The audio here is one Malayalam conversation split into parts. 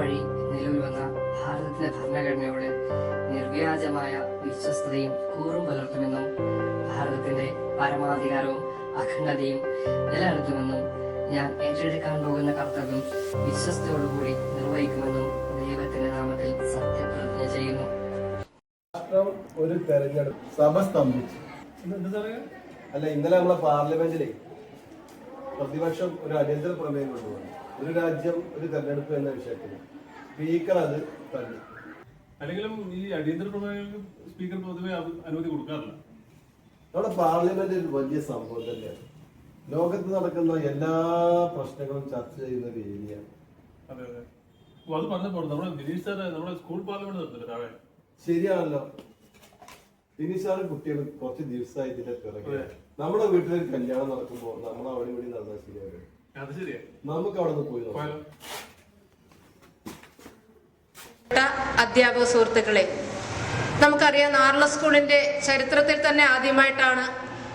വഴി നിലവിൽ വന്ന ഭാരതത്തിലെ ഭരണഘടനയോട് നിർവ്യാജമായ വിശ്വസ്തയും കൂറും പുലർത്തുമെന്നും ഭാരതത്തിന്റെ പരമാധികാരവും അഖണ്ഡതയും നിലനിർത്തുമെന്നും ഞാൻ ഏറ്റെടുക്കാൻ പോകുന്ന കർത്തവ്യം വിശ്വസ്തയോടുകൂടി നിർവഹിക്കുമെന്നും ദൈവത്തിന്റെ നാമത്തിൽ സത്യപ്രതിജ്ഞ ചെയ്യുന്നു. രാഷ്ട്രം ഒരു തെരഞ്ഞെടുപ്പ് സഭ സ്തംഭിച്ചു. അല്ല ഇന്നലെ നമ്മളെ പാർലമെന്റിലെ പ്രതിപക്ഷം ഒരു അടിയന്തര പ്രമേയം കൊണ്ടുവന്നു. ഒരു രാജ്യം ഒരു തെരഞ്ഞെടുപ്പ് എന്ന വിഷയത്തിൽ സ്പീക്കർ അത് തള്ളി. അല്ലെങ്കിലും ഈ അടിയന്തര പ്രമേയങ്ങൾക്ക് സ്പീക്കർ പൊതുവെ അനുമതി കൊടുക്കാറില്ല. നമ്മുടെ പാർലമെന്റ് ഒരു വലിയ സംഭവം തന്നെയാണ്. ലോകത്ത് നടക്കുന്ന എല്ലാ പ്രശ്നങ്ങളും ചർച്ച ചെയ്യുന്ന ഒരു ഏരിയയാണ്. അതെ അതെ. അപ്പൊ അത് പറഞ്ഞപ്പോൾ നമ്മുടെ സാറ് നമ്മുടെ സ്കൂൾ പാർലമെന്റ് നടത്തില്ല താഴെ ശരിയാണല്ലോ. ഫിനിഷാണ് കുട്ടികൾ കുറച്ച് ദിവസമായി ഇതിന്റെ പിറകെ അതെ. നമ്മുടെ വീട്ടിലൊരു കല്യാണം നടക്കുമ്പോൾ നമ്മൾ അവിടെ ഇവിടെ നടന്നാൽ അത് ശരിയാ. നമുക്ക് അവിടെ നിന്ന് പോയി നോക്കാം. അധ്യാപക സുഹൃത്തുക്കളെ നമുക്കറിയാം നാർല സ്കൂളിന്റെ ചരിത്രത്തിൽ തന്നെ ആദ്യമായിട്ടാണ്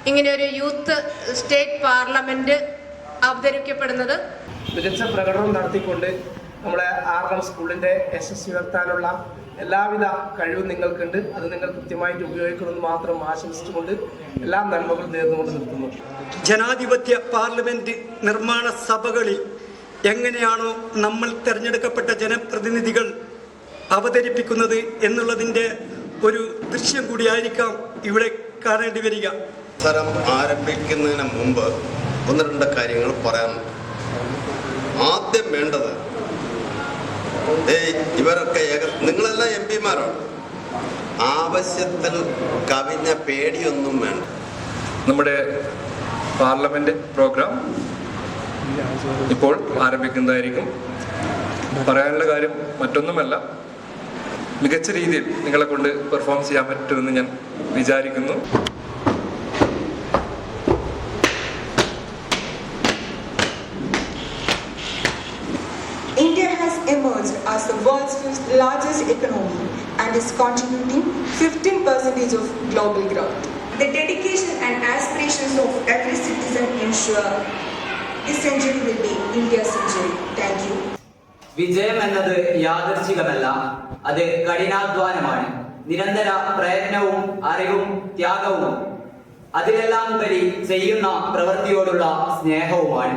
ഇങ്ങനെ ഒരു യൂത്ത് സ്റ്റേറ്റ് പാർലമെന്റ് അവതരിക്കപ്പെടുന്നത് മികച്ച പ്രകടനം നടത്തിക്കൊണ്ട് നമ്മുടെ ആർണം സ്കൂളിന്റെ യശസ് ഉയർത്താനുള്ള എല്ലാവിധ കഴിവും നിങ്ങൾക്കുണ്ട്. അത് നിങ്ങൾ കൃത്യമായിട്ട് ഉപയോഗിക്കണമെന്ന് മാത്രം ആശംസിച്ചുകൊണ്ട് എല്ലാ നന്മകളും നേർന്നുകൊണ്ട് നിർത്തുന്നു. ജനാധിപത്യ പാർലമെന്റ് നിർമ്മാണ സഭകളിൽ എങ്ങനെയാണോ നമ്മൾ തിരഞ്ഞെടുക്കപ്പെട്ട ജനപ്രതിനിധികൾ അവതരിപ്പിക്കുന്നത് എന്നുള്ളതിന്റെ ഒരു ദൃശ്യം കൂടിയായിരിക്കാം ഇവിടെ കാണേണ്ടി വരിക. സ്ഥലം ആരംഭിക്കുന്നതിന് മുമ്പ് ഒന്ന് രണ്ട് കാര്യങ്ങൾ പറയാൻ ആദ്യം വേണ്ടത് ദേ ഇവരൊക്കെ ഏക നിങ്ങളെല്ലാം എം പിമാരാണ്. ആവശ്യത്തിൽ കവിഞ്ഞ പേടിയൊന്നും വേണ്ട. നമ്മുടെ പാർലമെന്റ് പ്രോഗ്രാം ഇപ്പോൾ ആരംഭിക്കുന്നതായിരിക്കും. പറയാനുള്ള കാര്യം മറ്റൊന്നുമല്ല. മികച്ച രീതിയിൽ നിങ്ങളെ കൊണ്ട് പെർഫോം ചെയ്യാൻ പറ്റുമെന്ന് ഞാൻ വിചാരിക്കുന്നു. World's fifth largest economy and is contributing 15% of global growth. The dedication and aspirations of every citizen ensure this century will be India's century. Thank you. വിജയം എന്നത് യാദൃച്ഛികമല്ല അത് കഠിനാധ്വാനമാണ് നിരന്തര പ്രയത്നവും അറിവും ത്യാഗവും അതിലെല്ലാം ഉപരി ചെയ്യുന്ന പ്രവൃത്തിയോടുള്ള സ്നേഹവുമാണ്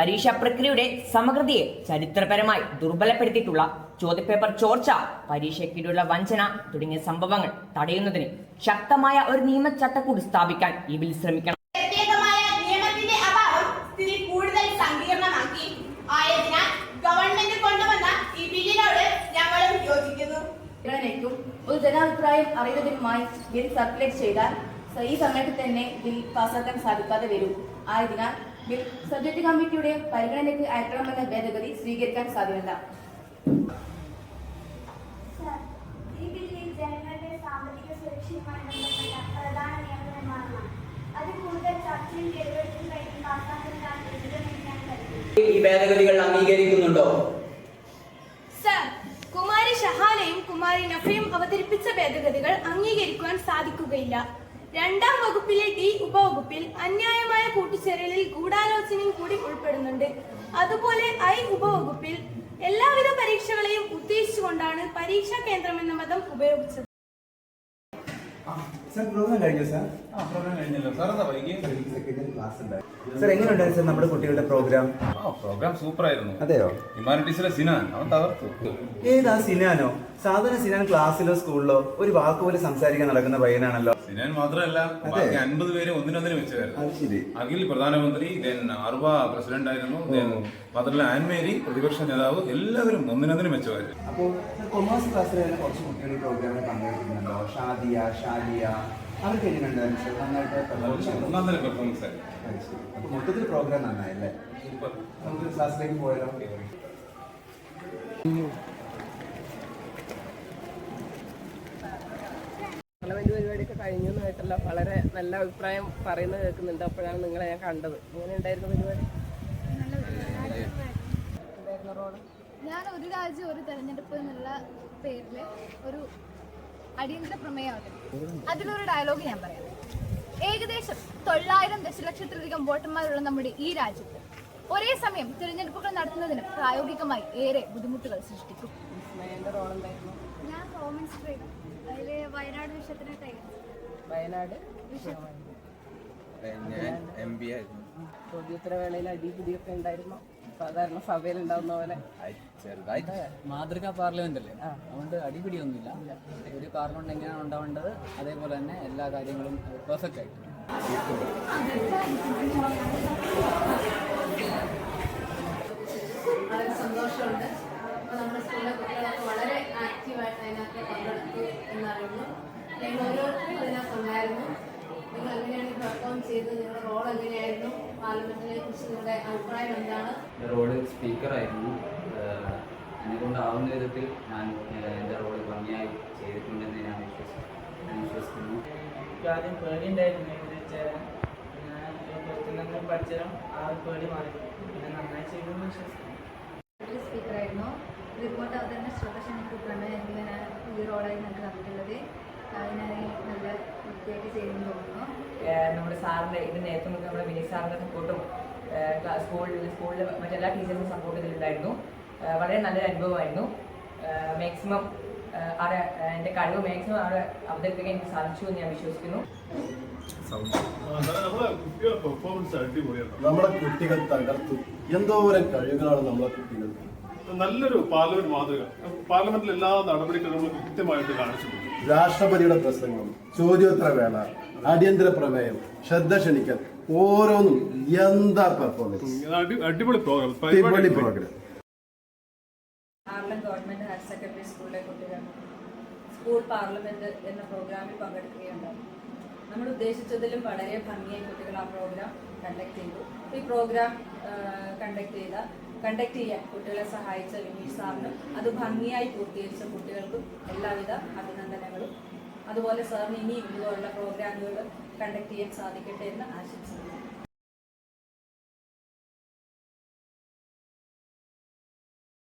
പരീക്ഷാ പ്രക്രിയയുടെ സമഗ്രതയെ ചരിത്രപരമായി ദുർബലപ്പെടുത്തിയിട്ടുള്ള ചോദ്യപേപ്പർ ചോർച്ച പരീക്ഷയ്ക്കിടെയുള്ള വഞ്ചന തുടങ്ങിയ സംഭവങ്ങൾ തടയുന്നതിന് ശക്തമായ ഒരു നിയമ ചട്ടക്കൂട് സ്ഥാപിക്കാൻ ഈ ബിൽ ശ്രമിക്കണം. ഗവൺമെന്റ് കൊണ്ടുവന്ന ഈ ബില്ലിനോട് ഞങ്ങളും യോജിക്കുന്നു. ഒരു ജനാഭിപ്രായം അറിയുന്നതിനുമായി ബിൽ സർക്കുലേറ്റ് ചെയ്താൽ ഈ സമയത്ത് തന്നെ ബിൽ പാസാക്കാൻ സാധിക്കാതെ വരും. ആയതിനാൽ ബിൽ സബ്ജക്ട് കമ്മിറ്റിയുടെ പരിഗണനയ്ക്ക് അയക്കണമെന്ന ഭേദഗതി സ്വീകരിക്കാൻ സാധ്യമല്ല ഈ ബില്ലിൽ ജനങ്ങളുടെ സാമ്പത്തിക സുരക്ഷയുമായി ബന്ധപ്പെട്ട പ്രധാന നിയമനിർമ്മാണമാണ് അത് കൂടുതൽ ചർച്ചയും തെളിവെടുപ്പും കഴിഞ്ഞ് പാസാക്കുന്നതാണ് ഉചിതമെന്ന് ഞാൻ കരുതുന്നു ഈ ഭേദഗതികൾ അംഗീകരിക്കുന്നുണ്ടോ? സർ കുമാരി ഷഹാലയും കുമാരി നഫയും അവതരിപ്പിച്ച ഭേദഗതികൾ അംഗീകരിക്കുവാൻ സാധിക്കുകയില്ല. രണ്ടാം വകുപ്പിലെ ഡി ഉപവകുപ്പിൽ അന്യായമായ കൂട്ടിച്ചേരലിൽ ഗൂഢാലോചനയും കൂടി ഉൾപ്പെടുന്നുണ്ട്. അതുപോലെ ഐ ഉപവകുപ്പിൽ എല്ലാവിധ പരീക്ഷകളെയും ഉദ്ദേശിച്ചുകൊണ്ടാണ് പരീക്ഷാ കേന്ദ്രം എന്ന പദം ഉപയോഗിച്ചത്. സാർ പ്രോഗ്രാം കഴിഞ്ഞു സാർ? ആ പ്രോഗ്രാം കഴിഞ്ഞല്ലോ. സാർ എന്താ വൈകി ക്ലാസ് ഉണ്ടായി. സാർ സാർ നമ്മുടെ കുട്ടികളുടെ പ്രോഗ്രാം ആ പ്രോഗ്രാം സൂപ്പർ ആയിരുന്നു അതെയോ ഹ്യൂമാനിറ്റീസിലെ സിനാൻ. അവൻ തകർത്തു. ഏതാ സിനാനോ? സാധാരണ സിനാൻ ക്ലാസ്സിലോ സ്കൂളിലോ ഒരു വാക്ക് പോലും സംസാരിക്കാൻ നടക്കുന്ന പയ്യനാണല്ലോ. സിനാൻ മാത്രമല്ല ബാക്കി അൻപത് പേര് ഒന്നിനൊന്നിന് വെച്ചായിരുന്നു അത് ശരി. അഖിൽ പ്രധാനമന്ത്രി ദെൻ അർവ പ്രസിഡന്റ് ആയിരുന്നു ദെൻ മാത്രമല്ല ആൻമേരി പ്രതിപക്ഷ നേതാവ് എല്ലാവരും ഒന്നിനൊന്നിന് വെച്ചതായിരുന്നു അപ്പോൾ കൊമേഴ്സ് ക്ലാസ്സിൽ തന്നെ കുറച്ച് കുട്ടികൾ ഈ പ്രോഗ്രാമിൽ പങ്കെടുക്കുന്നുണ്ടോ? ഷാദിയ ഷാദിയ അവർക്ക് എങ്ങനെയുണ്ടായിരുന്നു സാർ നന്നായിട്ട് പെർഫോമൻസ്. അപ്പോൾ മൊത്തത്തിൽ പ്രോഗ്രാം നന്നായല്ലേ? നമുക്ക് ക്ലാസ്സിലേക്ക് പോയാലോ? പാർലമെന്റ് പരിപാടിയൊക്കെ കഴിഞ്ഞു എന്നായിട്ടല്ല വളരെ നല്ല അഭിപ്രായം പറയുന്നത് കേൾക്കുന്നുണ്ട്. അപ്പോഴാണ് നിങ്ങളെ ഞാൻ കണ്ടത്. എങ്ങനെ ഉണ്ടായിരുന്നു പരിപാടി എന്തായിരുന്നു റോൾ? ഞാൻ ഒരു രാജ്യം ഒരു തെരഞ്ഞെടുപ്പ് എന്നുള്ള പേരിൽ ഒരു അടിയന്തര പ്രമേയമാണ് അതിലൊരു ഡയലോഗ് ഞാൻ പറയാം. ഏകദേശം തൊള്ളായിരം ദശലക്ഷത്തിലധികം വോട്ടർമാരുള്ള നമ്മുടെ ഈ രാജ്യത്ത് ഒരേ സമയം തിരഞ്ഞെടുപ്പുകൾ നടത്തുന്നതിന് പ്രായോഗികമായി ഏറെ ബുദ്ധിമുട്ടുകൾ സൃഷ്ടിക്കും. വിസ്മയന്റെ റോൾ എന്തായിരുന്നു? ഞാൻ കോമൻസ് ട്രേഡ് അതിൽ വയനാട് വയനാട്? ഞാൻ എം ബി ആയിരുന്നു. ചോദ്യോത്തരവേളയിൽ അടിപിടിയൊക്കെ ഉണ്ടായിരുന്നു? സാധാരണ സഭയിൽ ഉണ്ടാവുന്ന പോലെ. ചെറുതായിട്ട് മാതൃകാ പാർലമെന്റ് അല്ലേ? അതുകൊണ്ട് അടിപിടിയൊന്നുമില്ല. ഒരു കാരണം പാർലമെന്റ് എങ്ങനെയാണ് ഉണ്ടാവേണ്ടത് അതേപോലെ തന്നെ എല്ലാ കാര്യങ്ങളും പെർഫെക്റ്റ് ആയിട്ട് വളരെ സന്തോഷമുണ്ട് അപ്പോൾ നമ്മുടെ സ്കൂളിലെ കുട്ടികളൊക്കെ വളരെ ആക്റ്റീവായിട്ട് അതിനകത്ത് പങ്കെടുത്തു എന്നറിയുന്നു ഞങ്ങൾ ഓരോരുത്തരും അതിനകത്ത് ഉണ്ടായിരുന്നു നിങ്ങൾ എങ്ങനെയാണ് പെർഫോം ചെയ്തത് നിങ്ങളുടെ റോൾ പാർലമെന്റിനെ കുറിച്ച് നിങ്ങളുടെ അഭിപ്രായം എന്താണ്? റോൾ സ്പീക്കറായിരുന്നു. എന്നെ കൊണ്ടാവുന്ന വിധത്തിൽ ഞാൻ എന്റെ റോഡ് ഭംഗിയായി ചെയ്തിട്ടുണ്ടെന്ന് ഞാൻ വിശ്വസിക്കുന്നു ഞാൻ വിശ്വസിക്കുന്നു. ആദ്യം പേടിയുണ്ടായിരുന്നു ഇതിൽ ചേരാൻ ഞാൻ പുറത്തുനിന്നും പഠിച്ചാലും ആ ഒരു പേടി മാറി. പിന്നെ നന്നായി ചെയ്തു വിശ്വസിക്കുന്നു. സ്പീക്കറായിരുന്നു. റിപ്പോർട്ട് അവതരണ ശ്രദ്ധ ക്ഷണിക്കുകയാണ് എന്നിങ്ങനെ ഈ റോഡായി നിങ്ങൾക്ക് തന്നിട്ടുള്ളത് അതിനായി നല്ല വൃത്തിയായിട്ട് ചെയ്യുമെന്ന് തോന്നുന്നു. നമ്മുടെ ഇതിന് മുതൽ നമ്മുടെ വിനീത് സാറിന്റെ സപ്പോർട്ടും സ്കൂളിൽ സ്കൂളിലെ മറ്റെല്ലാ ടീച്ചേഴ്സും സപ്പോർട്ട് ചെയ്തിട്ടുണ്ടായിരുന്നു. വളരെ നല്ലൊരു അനുഭവമായിരുന്നു. മാക്സിമം അവിടെ എന്റെ കഴിവ് മാക്സിമം അവിടെ അവതരിപ്പിക്കാൻ എനിക്ക് സാധിച്ചു എന്ന് ഞാൻ വിശ്വസിക്കുന്നു. നമ്മുടെ കുട്ടികൾ തകർത്തു. എന്തോരം കഴിവുകളാണ് നമ്മളെ കുട്ടികൾ നല്ലൊരു പാർലമെന്റ് മാതൃക. പാർലമെന്റിൽ എല്ലാ നടപടിക്രമങ്ങളും കൃത്യമായിട്ട് കാണിച്ചിട്ടുണ്ട്. രാഷ്ട്രപതിയുടെ പ്രസംഗം ചോദ്യോത്തരവേള അടിയന്തര പ്രമേയം ശ്രദ്ധ ക്ഷണിക്കൽ ഓരോന്നും എന്താ പെർഫോമൻസ് അടിപൊളി പ്രോഗ്രാം അടിപൊളി. പ്രോഗ്രാം ഗവൺമെന്റ് ഹയർ സെക്കൻഡറി സ്കൂളിലെ കുട്ടികൾ സ്കൂൾ പാർലമെന്റ് എന്ന പ്രോഗ്രാമിൽ പങ്കെടുക്കുകയുണ്ടായി. നമ്മൾ ഉദ്ദേശിച്ചതിലും വളരെ ഭംഗിയായി കുട്ടികൾ ആ പ്രോഗ്രാം കണ്ടക്ട് ചെയ്തു. ഈ പ്രോഗ്രാം കണ്ടക്ട് ചെയ്ത കണ്ടക്ട് ചെയ്യാൻ കുട്ടികളെ സഹായിച്ച വിനീഷ് സാറിനും. അത് ഭംഗിയായി പൂർത്തീകരിച്ച കുട്ടികൾക്കും എല്ലാവിധ അഭിനന്ദനങ്ങളും. അതുപോലെ സാറിന് ഇനിയും ഇതുപോലുള്ള പ്രോഗ്രാമുകൾ കണ്ടക്ട് ചെയ്യാൻ സാധിക്കട്ടെ എന്ന് ആശംസിക്കുന്നു.